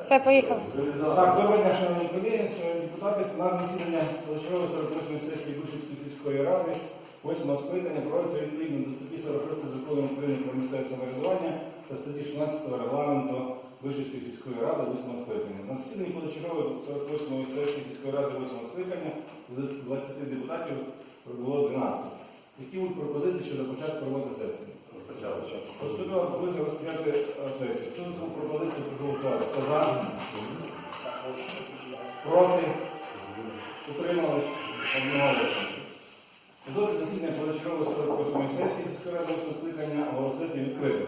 Все, поїхали. Так, доброго дня, шановні колеги, шановні депутати. На засідання позачергової 48 сесії Бучівської сільської ради 8 скликання проводиться відповідно до статті 46 закону України про місцеве самоврядування та статті 16 регламенту Вишівської сільської ради 8 скликання. На засіданні позачергової 48 сесії сільської ради 8 скликання з 20 депутатів прибуло 12. Які будуть пропозиції щодо початку роботи сесії? Поступила пропозиція розпочати е, сесію. Хто за пропозицію проголосувати? Хто за? Проти? Утримались? Одноголосно. Доти засідання позачергової 48 сесії сільської ради 8 скликання оголосити відкритим.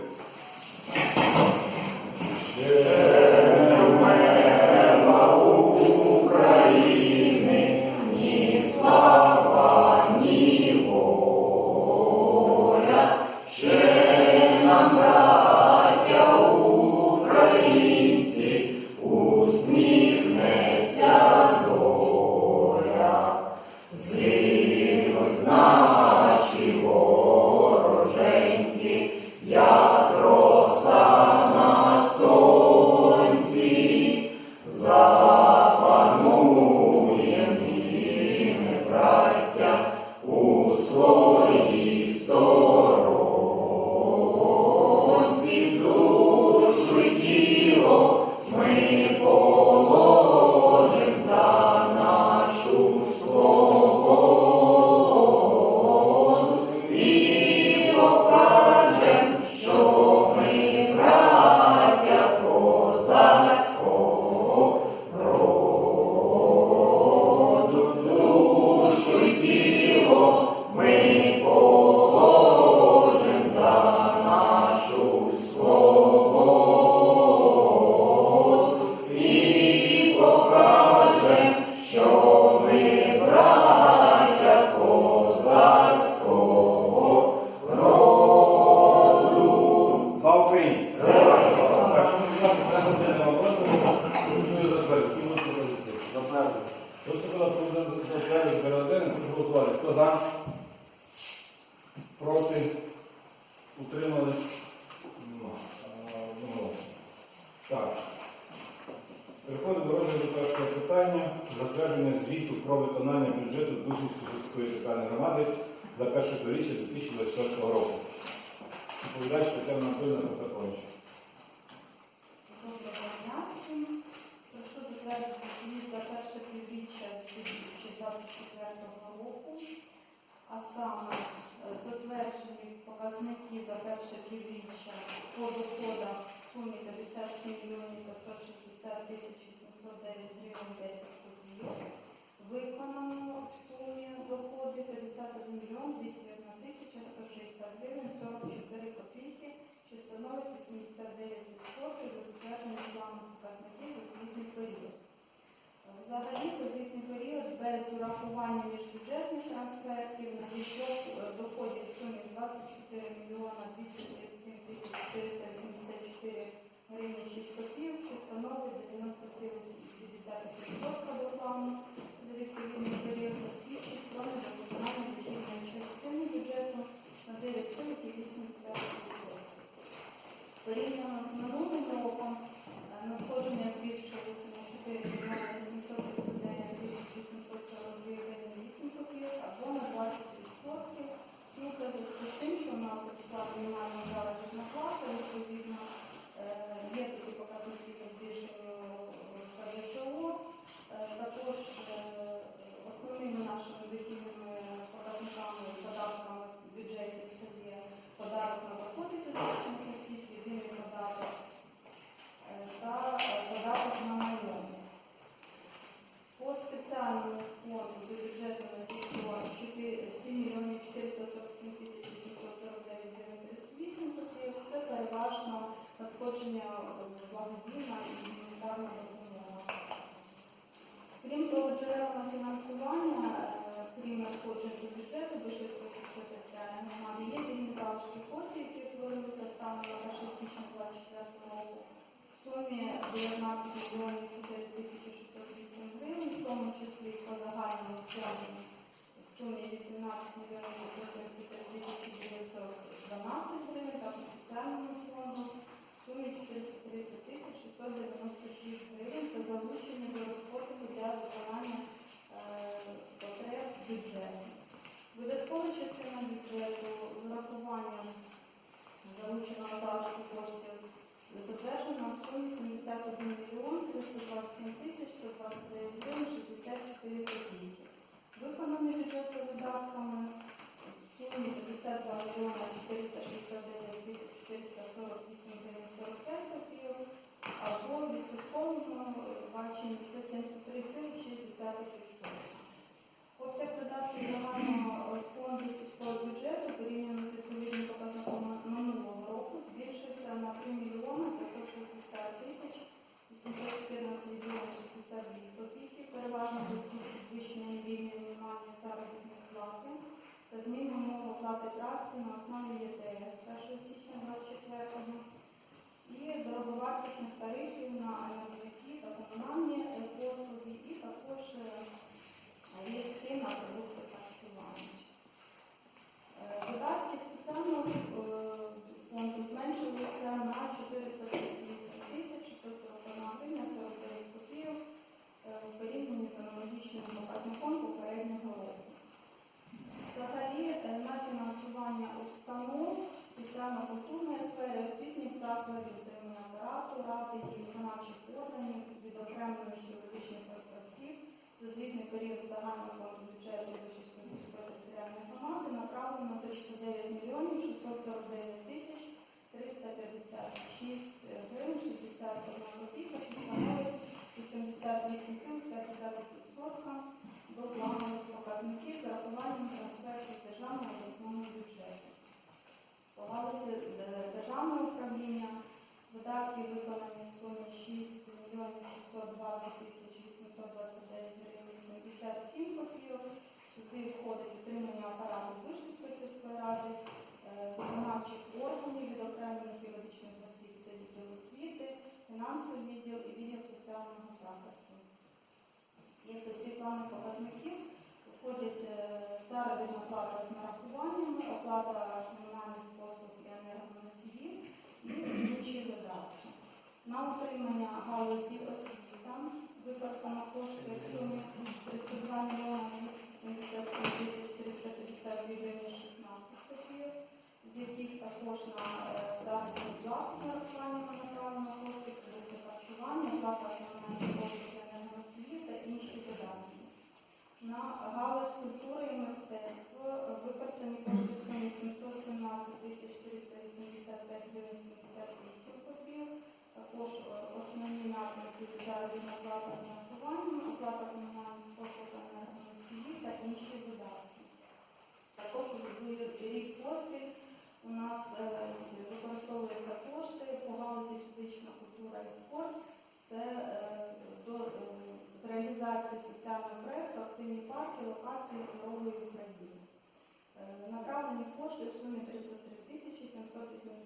Бюджету Душівської сільської територіальної громади за перше півріччя 2024 року. Доповідач Тетяна Анатольовна Петрович. Прошу затвердити за перше півріччя 2024 року, а саме е, затверджені показники за перше півріччя по доходах в сумі 57 мільйонів 560 тисяч 809 гривень 10 копійок. Виконано в сумі доходи 51 мільйон 201 тисяча 160 гривень 44 копійки, що становить 89% до затверджених плану показників за звітний період. Взагалі за звітний період без урахування міжбюджетних трансфертів надійшло е, доходів в сумі 24 мільйона 237 тисяч 484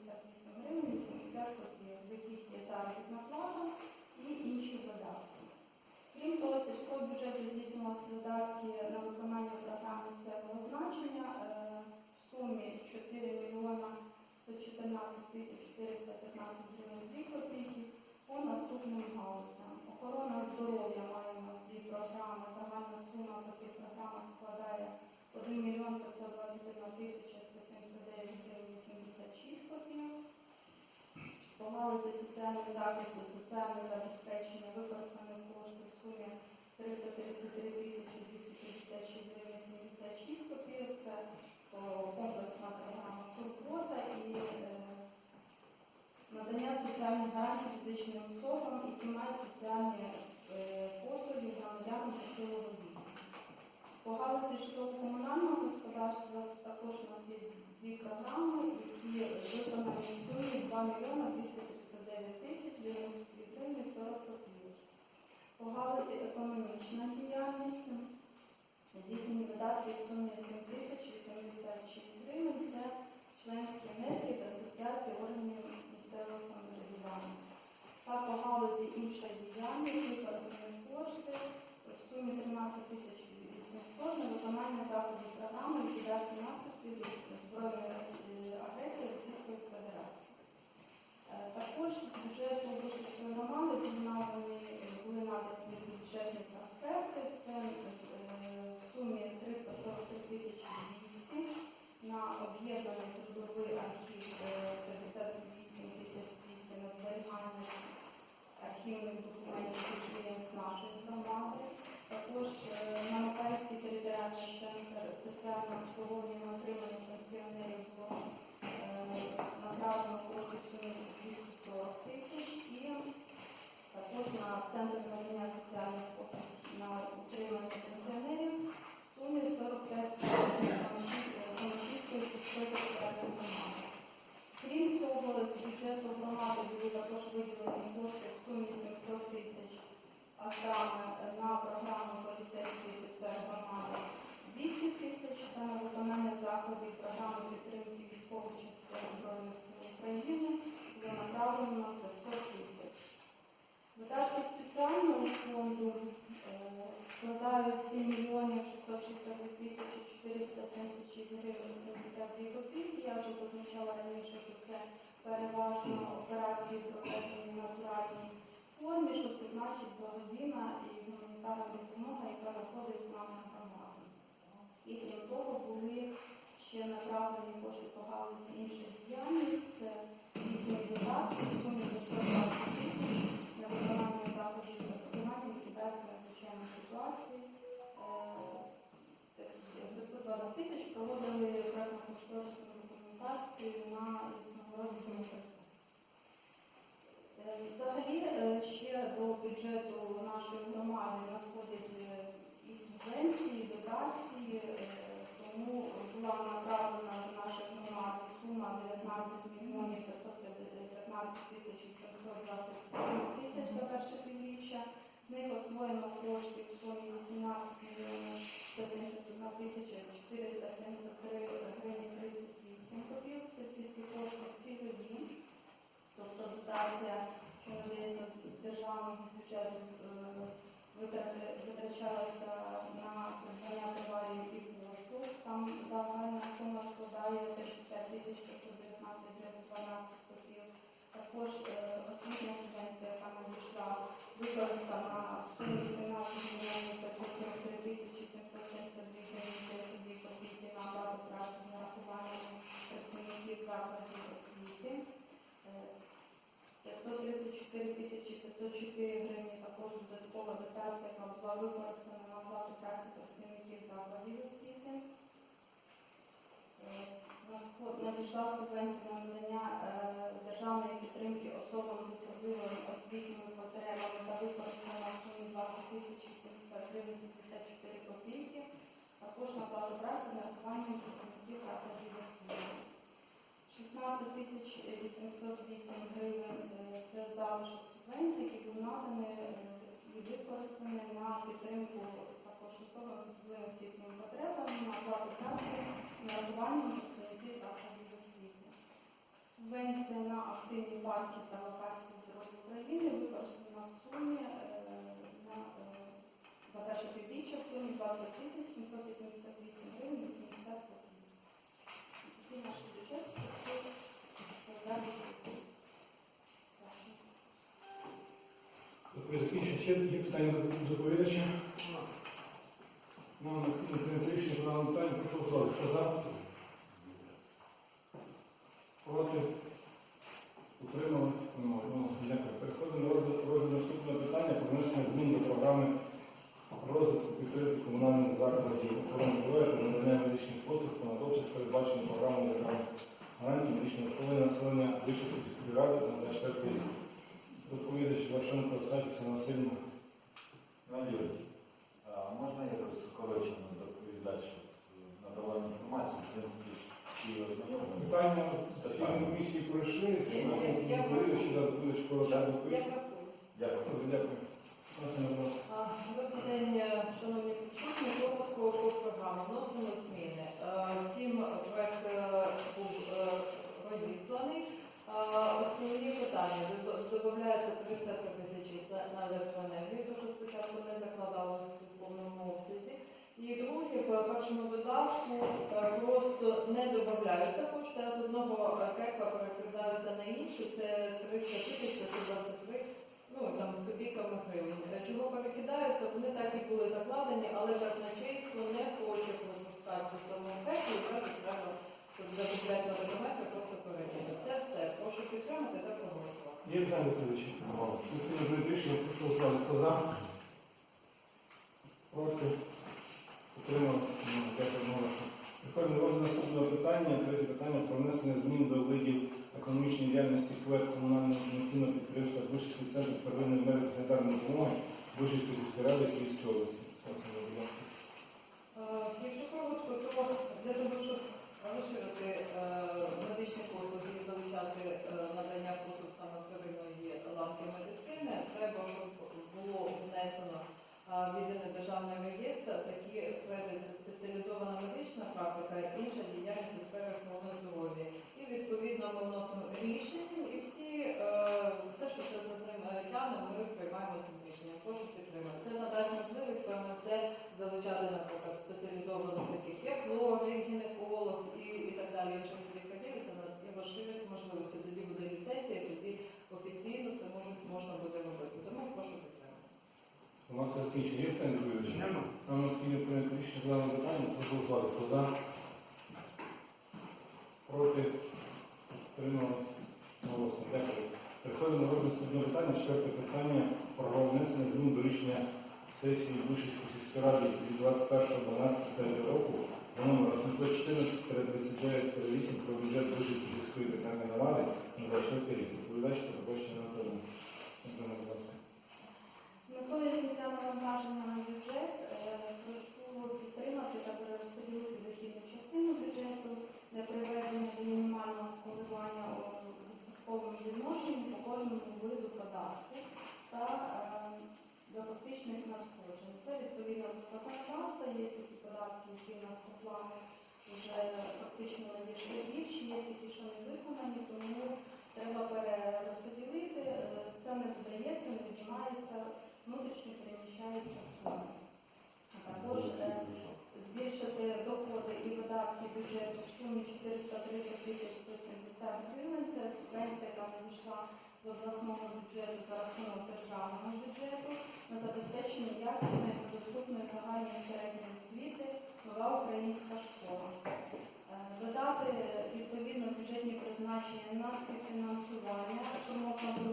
158 гривень 80 копійок, з яких є заробітна плата і інші видатки. Крім того, сільського бюджету здійснювалися видатки на виконання програми місцевого значення е, в сумі 4 мільйона 114 тисяч 415 гривень 2 копійки по наступним галузям. Охорона здоров'я має у нас дві програми. Загальна сума по цих програмах складає 1 мільйон 521 тисяч Помалити соціального захисту, соціальне забезпечення, використання кошти в сумі 333 тисячі 256 гривень 76 копійок. Це комплексна програма «Сурбота» і е, надання соціальних гарантій фізичним особам, які мають соціальні е, послуги громадянам житлового віку. По галузі житлово-комунального господарства також у нас є дві програми, які виконані в сумі 2 мільйони 239 тисяч гривень. Значить благодійна і гуманітарна допомога, яка заходить нам на громаду. І крім того, були ще направлені кошти по галузі інших діяльність. Це вісім додатків, в сумі до 120 тисяч на виконання заходів та ліквідації надзвичайної ситуації. Е, 520 тисяч проводили проектно-кошторисну документацію на Ясногородському ТРЦ. Е, Взагалі, е, ще до бюджету нашої громади надходять е, і субвенції, і дотації, е, тому була направлена до наша громади сума 19 мільйонів 515 тисяч 827 тисяч за перше півріччя. З них освоєно кошти в сумі 18 мільйонів 171 тисяча 473 гривень 38 копійок. Це всі ці кошти цільові. Тобто дотація, що надається з державного бюджету, е, витрати- витрачалася на придбання товарів і послуг. Там загальна сума складає 35 тисяч 519 гривень 12 копійок. Також е, освітня субвенція, яка надійшла, використана в сумі 17 мільйонів 543 тисячі 772 гривень 32 копійки на оплату праці з нарахуванням працівників закладів освіти. Е, 534 тисячі 504 гривні також додаткова дотація, яка була використана на оплату праці працівників закладів освіти. Е, надход- Надійшла субвенція на надання е, державної підтримки особам з особливими освітніми потребами та використана в сумі 20 тисяч 70 гривень 74 копійки. Також на оплату праці з нарахуванням працівників закладів освіти. 16 тисяч 808 гривень е, це залишок субвенцій, які були надані е, і використані на підтримку також особам з особливими освітніми потребами, на оплату праці, нарахування працівників закладів освіти. Субвенція на активні парки та локації дороги України використана в сумі е, е, за перше півріччя в сумі 20 тисяч 788 гривень 80 копійок. Такий наш бюджет працює солідарний Дякую. Доповідь закінчено. Ще є питання до доповідача? Нам на рішення питання. Прошу голосувати. Хто за? Проти? Утримали? Немає. Одноголосно. Дякую. Переходимо до розгляду розгляду наступного питання про внесення змін до програми розвитку підтримки комунальних закладів охорони здоров'я та надання медичних послуг понад обсяг передбачений програмою державних гарантій медичного обслуговування населення Вищої сільської ради на 24 рік. Доповідач Вашенко Сачівся Васильівна. Надію, а можна якось скорочено доповідач щоб надавав інформацію, в принципі, ж всі ознайомлені. Питання всі комісії пройшли, чи Я- ми я- доповідач, чи доповідач коротко Я доповідач? рахую. Дякую. Добре, Дякую. Власне, будь ласка. А, Добрий день, е, шановні присутні. Коротко по програмі. Вносимо зміни. Е, Всім проект е, був е, розісланий. Основні питання. Додається 303 тисячі це на електроенергію, тому що спочатку не закладалося в повному обсязі. І друге, в першому додатку е, просто не додаються кошти, а з одного е, кека перекидаються на інший. Це 300 тисяч 523 ну там з копійками гривень. Е, Чого перекидаються? Вони так і були закладені, але казначейство не хоче пропускати в цьому ефекті і каже, треба, закупляти медикаменти, просто перекидати. Це все. Прошу підтримати та проголосувати. Є голосувати. Хто за? Проти? Немає. Дякую одноголосно. Переходимо до питання. Третє питання про внесення змін до видів економічної діяльності КВЕД комунального інформаційного підприємства Вишівський центр первинної медико-санітарної допомоги Вишівської сільської ради Київської області. Олександр, будь ласка. Е, Якщо коротко, то для того, щоб розширити е, медичні послуги і залучати е, надання послуг саме вторинної ланки медицини, треба, щоб було внесено е, в єдиний державний реєстр такі кредити це спеціалізована медична практика, інша діяльність у сфері охорони здоров'я. І відповідно ми вносимо рішення і всі е, все, що це за ним е, тягне, ми приймаємо цим рішенням. Прошу підтримати. Це надасть можливість залучати, наприклад, спеціалізованих таких, як логік, гінеколог і, і так далі, якщо ми туди поділиться, і розширять можливості, тоді буде ліцензія, тоді офіційно це може, можна буде робити. Тому прошу підтримати. Інформація закінчена. Є питання до доповідача? Нам необхідно прийняти рішення з даним питанням. Прошу голосувати. Хто за? Проти? Утрималось? Голосно. Дякую. Переходимо питання. Четверте питання про внесення змін до рішення сесії Вишівської сільської ради від 21.12 року за номером 814-39-8 про бюджет Вишівської сільської державної громади на 24 рік. Анатолій. Анатолій, будь ласка. З метою зняття навантаження відсотковому відношенні по кожному виду податку та е, до фактичних надходжень. Це відповідно до законодавства. Є такі податки, які в нас по плану вже фактично надійшли більші, є такі, що не виконані, тому треба перерозподілити. Е, Це не додається, не віднімається, внутрішньо переміщається сума. Також е, збільшити доходи і видатки бюджету в сумі 430 тисяч 170 гривень. Це субвенція, яка надійшла з обласного бюджету за рахунок державного бюджету на забезпечення якісної та доступної загальної середньої освіти нова українська школа. Е, Додати відповідно бюджетні призначення на співфінансування, що можна було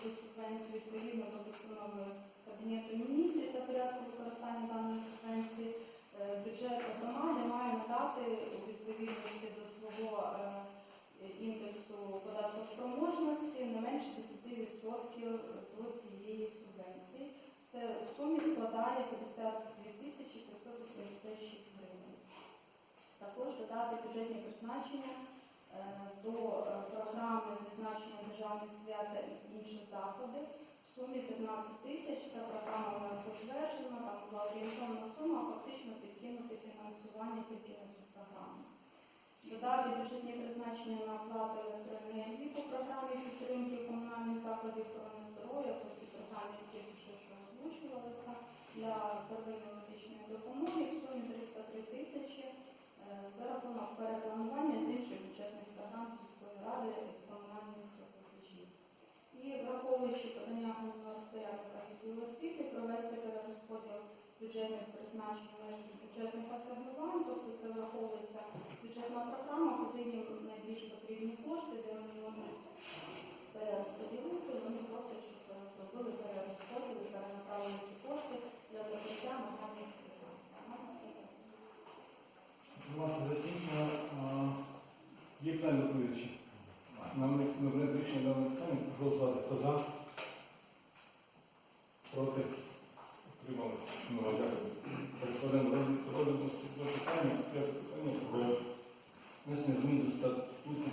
цю субвенцію відповідно до постанови Кабінету міністрів та порядку використання даної субвенції. Е, Бюджет громади має надати відповідності до свого е, індексу податкоспроможності не менше 10% до цієї субвенції. Це в сумі складає 52 тисячі 586 гривень. Також додати бюджетні призначення е, до е, програми з відзначення державних свят та інші заходи в сумі 15 тисяч. Ця програма у затверджена, там була орієнтовна сума, фактично підкинути фінансування тільки на цю програму. Додати бюджетні призначення на оплату електроенергії по програмі підтримки комунальних закладів охорони здоров'я по цій програмі тільки що озвучувалося для первинної медичної допомоги в сумі 303 тисячі е, за рахунок перепланування з інших бюджетних програм сільської ради з комунальних платежів. І враховуючи подання головного розпорядника відділу освіти, провести перерозподіл бюджетних призначень бюджетних асигнувань, тобто це враховується бюджетна програма, куди їм найбільш потрібні кошти, де вони можуть перерозподілити. Вони просять, щоб зробили перерозподіл і перенаправили ці кошти для закриття нормальних програм. Інформація закінчена. А, Є питання до доповідача? Нам необхідно прийняти рішення даного питання. Прошу голосувати. Хто за? Проти? Утримали? Ну, дякую. Переходимо до розгляду наступного питання. П'яте питання про внесення змін до статуту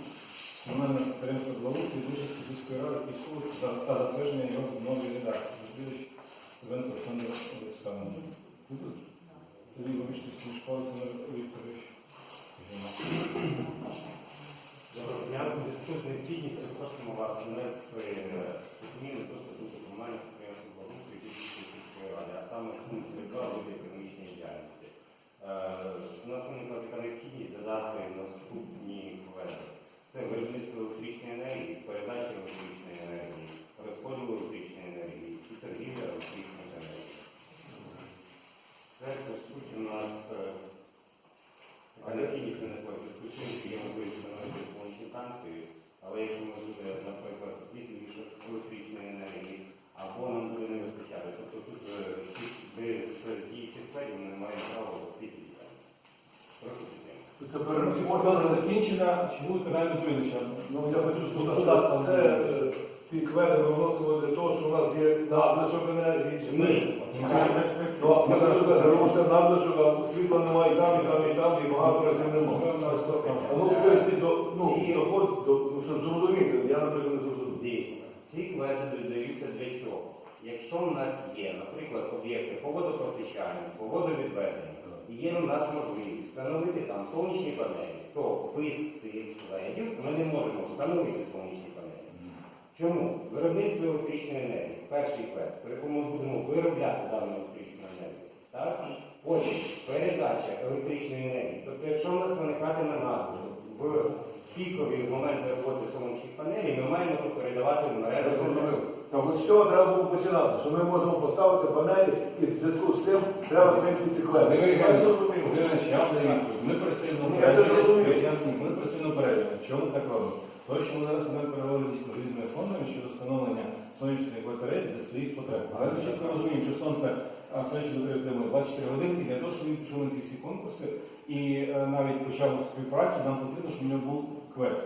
комунального підприємства Благоустрій Вишівської сільської ради Київської області та- та затвердження його в новій редакції. Доповідач Савенко Олександр Олександрович. Тоді вибачте, Смішко Олександр Вікторович. Доброго дня. У зв'язку з необхідністю просимо вас внести е, зміни до статуту комунального підприємства благоустрою Київської сільської ради, а саме в пункт 3 види економічної діяльності. Е, У нас виникла така необхідність додати наступні кведи. Це виробництво електричної енергії, передача електричної енергії, розподіл електричної енергії і торгівля електричної енергії. Це, по суті, у нас е, така необхідність виникла в зв'язку з тим, що є можливість встановити сонячні станції, але якщо ми буде, наприклад, більше електричної енергії, або нам буде не вистачати, тобто тут е, ті- без діючих кведів ми не маємо права освітлити. Прошу підтримати. Це перерозподіл закінчена. Чи будуть питання до? Ну, я хочу сказати, це е, ці кведи ми вносили для того, що у нас є надлишок енергії. чи ми- Ну, Я хочу сказати, що це надлишок, а світла немає і там, і там, і там, і багато разів немає. Ну, поясніть, до- ну, доход, до- ну, щоб зрозуміти, я, наприклад, не зрозумів. Дивіться, ці кведи додаються для чого? Якщо у нас є, наприклад, об'єкти по водопостачанню, по водовідведенню, і є у нас можливість встановити там сонячні панелі, то без цих кведів ми не можемо встановити сонячні панелі. Чому? Виробництво електричної енергії, перший квед, при якому ми будемо виробляти дану електричну енергію. Так? Потім передача електричної енергії. Тобто, якщо в нас виникатиме надлишок в пікові моменти роботи сонячних панелей, ми маємо передавати в мережу. З цього треба було починати, що ми можемо поставити панелі і в зв'язку з цим треба прийти ці відповідь. Ми працюємо Ми напередження. Чому так робимо? Тому що ми зараз будемо переводити дійсно різними фондами щодо встановлення сонячних батарей для своїх потреб. Але ми чітко розуміємо, що сонце сонячні батареї отримує 24 години, і для того, щоб він на ці всі конкурси і е, навіть почав співпрацю, нам потрібно, щоб в нього був квет.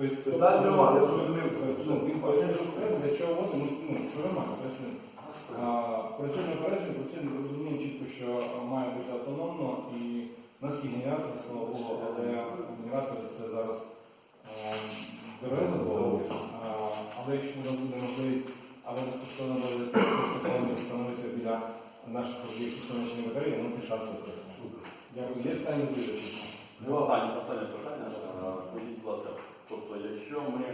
Тобто, Питань немає, я ну, ну, він пояснив, що треба, для чого воно, ну, ну, це нормально, пояснив. Працюємо, розуміємо чітко, що має бути автономно і в нас є генератори, слава Богу, але генератори це зараз а, дороге задоволення. Але якщо у нас буде можливість, але безкоштовно буде встановити біля наших об'єктів сонячні батареї, ми цей шанс використаємо. Дякую. Є питання до Останнє, питання. Е, Скажіть, будь ласка, тобто, якщо ми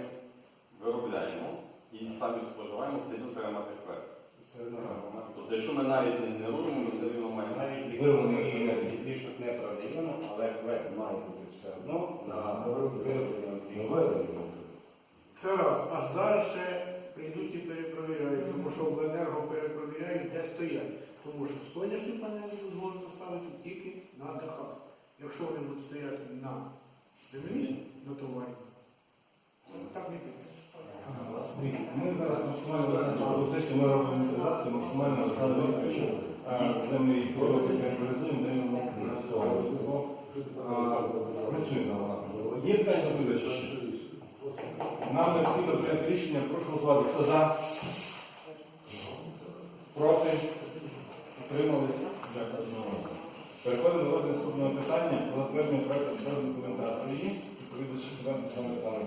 виробляємо і самі споживаємо, все одно треба мати. Все одно. Тобто, якщо ми навіть не генеруємо, ми все одно маємо. Навіть ми збільшок не продаємо, але квет має бути все одно на вироблення Ну. Це раз. А зараз ще прийдуть і перепровіряють, тому що обленерго перепровіряють, де стоять. Тому що сонячні панелі дозволено ставити тільки на дахах. Якщо вони будуть стояти на землі, на товарі, Ми зараз максимально визначили те, що ми робимо інтеграцію, максимально розглядаємо, що де ми їх реалізуємо, де ми використовуємо. Працюємо на вона. Є питання до доповідача ще? Нам необхідно прийняти рішення, прошу голосувати. Хто за? Проти? Утримались? Дякую. Переходимо до наступного питання затвердження проекту з документації. Відповідно, що саме питання,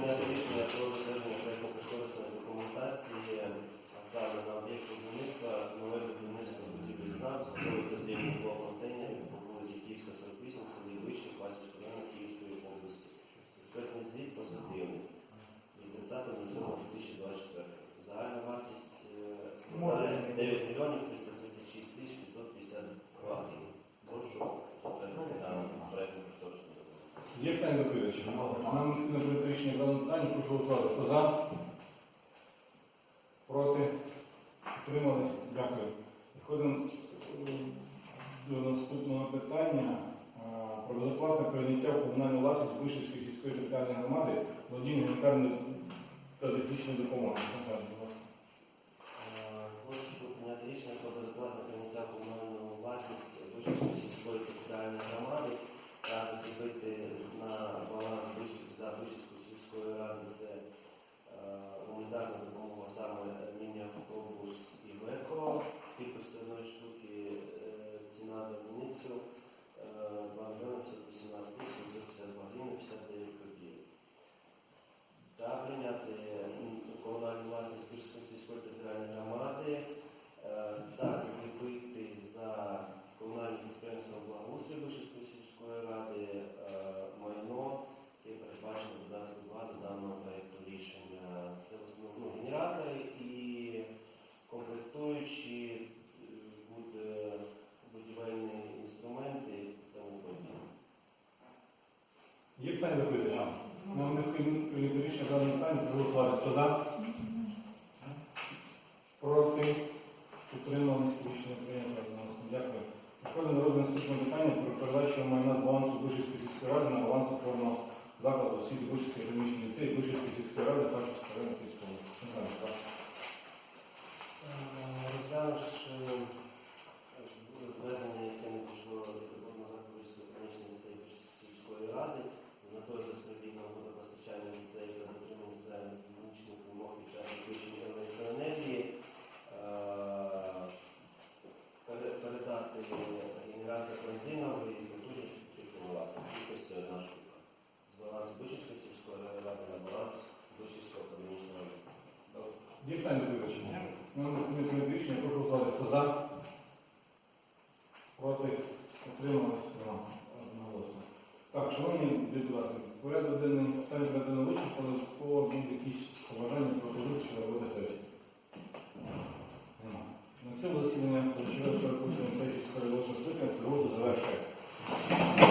питання до доповідача? Нам необхідно прийняти рішення в даному питанні, прошу голосувати. Хто за? Проти? Утримались? Рішення прийнято одноголосно. Дякую. Переходимо до розгляду наступного питання про передачу майна з балансу Вишівської сільської ради на баланс опорного закладу освіти Вишівської академічної ліцеї Вишівської сільської ради Харківської району Київської області. Так, шановні депутати, порядок денний стане зведено вичерпано, по якісь побажання пропозиції що роботи сесії. На цьому засідання перечерпно сесії з перевозу скликання роботу завершує.